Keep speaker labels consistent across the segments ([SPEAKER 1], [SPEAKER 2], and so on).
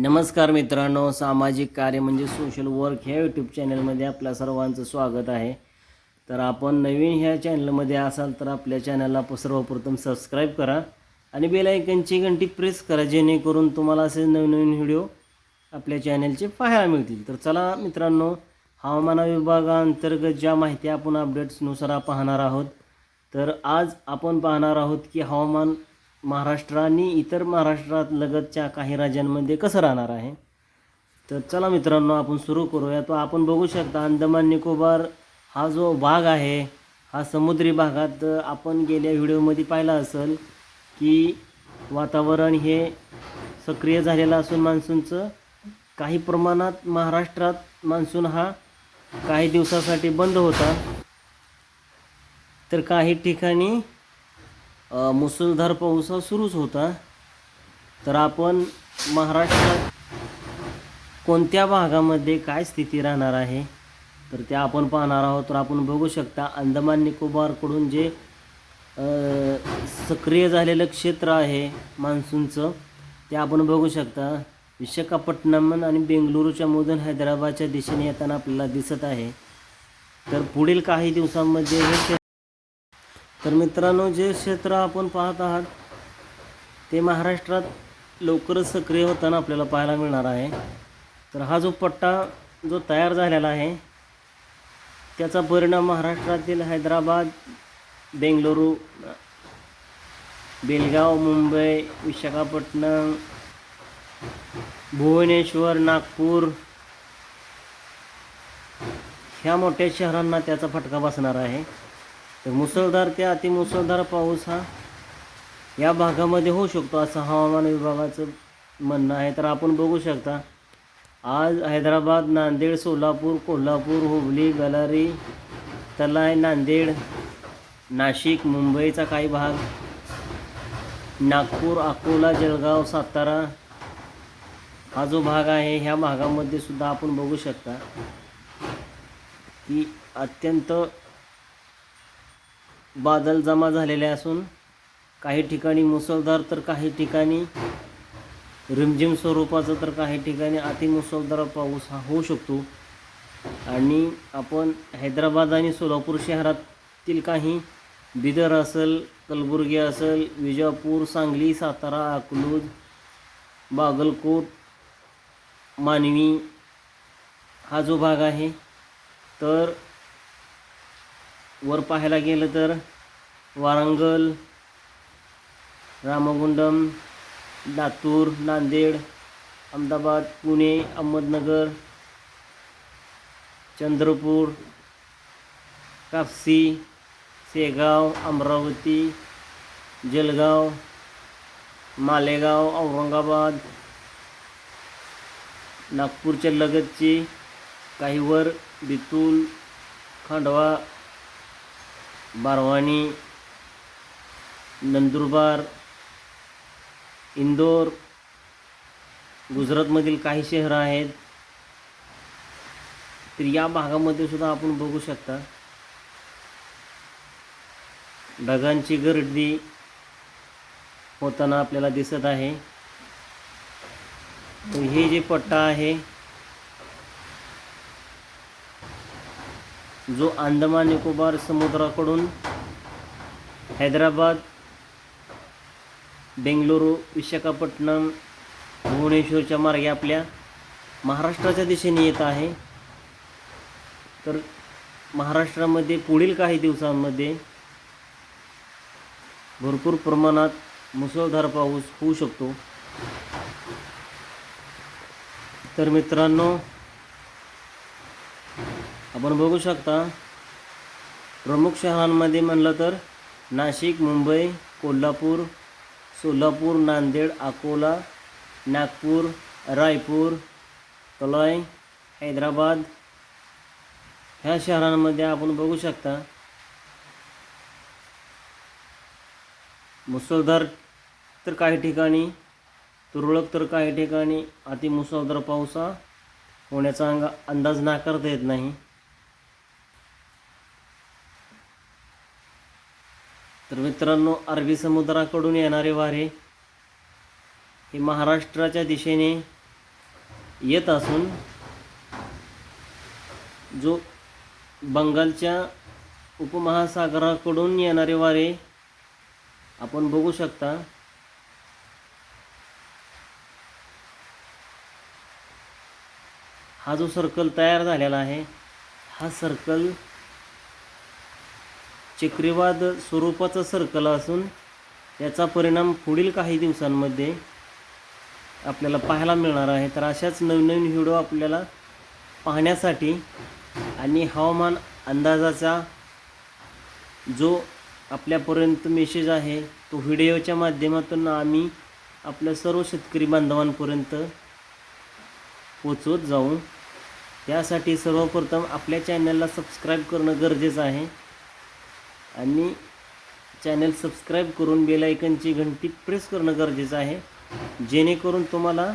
[SPEAKER 1] नमस्कार मित्रांनो सामाजिक कार्य म्हणजे सोशल वर्क ह्या यूट्यूब चॅनलमध्ये आपल्या सर्वांचं स्वागत आहे. तर आपण नवीन ह्या चॅनलमध्ये असाल तर आपल्या चॅनलला सर्वप्रथम सबस्क्राईब करा आणि बेलायकनची घंटी प्रेस करा जेणेकरून तुम्हाला असे नवीन नवीन व्हिडिओ आपल्या चॅनलचे पाहायला मिळतील. तर चला मित्रांनो हवामान विभागाअंतर्गत ज्या माहिती आपण अपडेट्सनुसार पाहणार आहोत तर आज आपण पाहणार आहोत की हवामान महाराष्ट्र आणि इतर महाराष्ट्रात लगतच्या काही राज्यांमध्ये कसं राहणार आहे? तर चला मित्रांनो आपण सुरू करूया. तो आपण बघू शकता अंदमान निकोबार हा जो भाग आहे हा समुद्री भागात आपण गेल्या व्हिडिओमध्ये पाहिला असेल की वातावरण हे सक्रिय झालेलं असून मान्सूनचं काही प्रमाणात महाराष्ट्रात मान्सून हा काही दिवसासाठी बंद होता. तर काही ठिकाणी मुसळधार पाऊस हा सुरूच होता. तर आपण महाराष्ट्रात कोणत्या भागामध्ये काय स्थिती राहणार आहे? तर ते आपण पाहणार आहोत. तर आपण बघू शकता अंदमान निकोबारकडून जे सक्रिय झालेलं क्षेत्र आहे मान्सूनचं ते आपण बघू शकता. विशाखापट्टणम आणि बेंगलुरूच्या मधून हैदराबादच्या दिशेने येताना आपल्याला दिसत आहे. तर पुढील काही दिवसांमध्ये हे तर मित्रांनो जे क्षेत्र आपण पाहत आहात ते महाराष्ट्रात लवकरच सक्रिय होताना आपल्याला पाहायला मिळणार आहे. तर हा जो पट्टा जो तयार झालेला आहे त्याचा परिणाम महाराष्ट्रातील हैदराबाद बेंगलुरू बेलगाव मुंबई विशाखापट्टणम भुवनेश्वर नागपूर ह्या मोठ्या शहरांना त्याचा फटका बसणार आहे. तर मुसळधार ते अतिमुसळधार पाऊस हा या भागामध्ये होऊ शकतो असं हवामान विभागाचं म्हणणं आहे. तर आपण बघू शकता आज हैदराबाद नांदेड सोलापूर कोल्हापूर हुबली गलारी तलाय नांदेड नाशिक मुंबईचा काही भाग नागपूर अकोला जळगाव सातारा हा जो भाग आहे ह्या भागामध्ये सुद्धा आपण बघू शकता की अत्यंत बादल जमा झालेले असून काही ठिकाणी मुसळधार तर काही ठिकाणी रिमझिम स्वरूपाचं तर काही ठिकाणी अतिमुसळधार पाऊस हा होऊ शकतो. आणि आपण हैदराबाद आणि सोलापूर शहरातील काही बिदर असेल कलबुर्गी असेल विजापूर सांगली सातारा अकलूज बागलकोट मानवी हा जो भाग आहे तर वर पाहायला गेलं तर वारंगल रामगुंडम लातूर नांदेड अहमदाबाद पुणे अहमदनगर चंद्रपूर कापसी शेगाव अमरावती जलगाव मालेगाव औरंगाबाद नागपूरच्या लगतची काही वर बितूल खांडवा बारवाणी नंदुरबार इंदोर गुजरातमधील काही शहरं आहेत. तर या भागामध्ये सुद्धा आपण बघू शकता ढगांची गर्दी होताना आपल्याला दिसत आहे. हे जे पट्टा आहे जो अंदमान निकोबार समुद्राकडून हैदराबाद बेंगलुरू विशाखापट्टणम भुवनेश्वरच्या मार्गे आपल्या महाराष्ट्राच्या दिशेने येत आहे. तर महाराष्ट्रामध्ये पुढील काही दिवसांमध्ये भरपूर प्रमाणात मुसळधार पाऊस होऊ शकतो. तर मित्रांनो आपण बघू शकता प्रमुख शहरांमध्ये म्हणलं तर नाशिक मुंबई कोल्हापूर सोलापूर नांदेड अकोला नागपूर रायपूर तलय हैदराबाद. ह्या शहरांमध्ये आपण बघू शकता मुसळधार तर काही ठिकाणी तुरळक तर काही ठिकाणी अतिमुसळधार पावसा होण्याचा अंग अंदाज नाकारता येत नाही. तर मित्रांनो अरबी समुद्राकडून येणारे वारे हे महाराष्ट्राच्या दिशेने येत असून जो बंगालच्या उपमहासागराकडून येणारे वारे आपण बघू शकता. हा जो सर्कल तयार झालेला आहे हा सर्कल चक्रीवाद स्वरूपाचा सर्कल असून याचा परिणाम पुढील काही दिवसांमध्ये आपल्याला पाहायला मिळणार आहे. तर अशाच नवनवीन व्हिडिओ आपल्याला पाहण्यासाठी आणि हवामान अंदाजाचा जो आपल्यापर्यंत मेसेज आहे तो व्हिडिओच्या माध्यमातून आम्ही आपल्या सर्व शेतकरी बांधवांपर्यंत पोचवत जाऊ. त्यासाठी सर्वप्रथम आपल्या चॅनलला सबस्क्राईब करणं गरजेचं आहे. आणि चॅनल सबस्क्राईब करून बेल आयकनची घंटी प्रेस करणं गरजेचं आहे. जेणेकरून तुम्हाला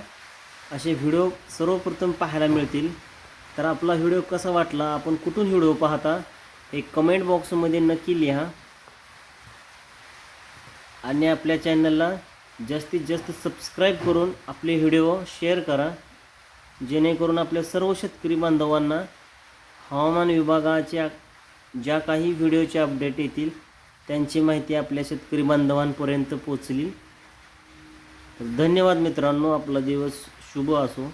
[SPEAKER 1] असे व्हिडिओ सर्वप्रथम पाहायला मिळतील. तर आपला व्हिडिओ कसा वाटला? आपण कुठून व्हिडिओ पाहता? हे कमेंट बॉक्समध्ये नक्की लिहा. आणि आपल्या चॅनलला जास्तीत जास्त सबस्क्राईब करून आपले व्हिडिओ शेअर करा. जेणेकरून आपल्या सर्व शेतकरी बांधवांना हवामान विभागाच्या ज्या काही व्हिडिओचे अपडेट येतील त्यांची माहिती आपल्या शेतकरी बांधवांपर्यंत पोचली तर धन्यवाद मित्रांनो आपला दिवस शुभ असो.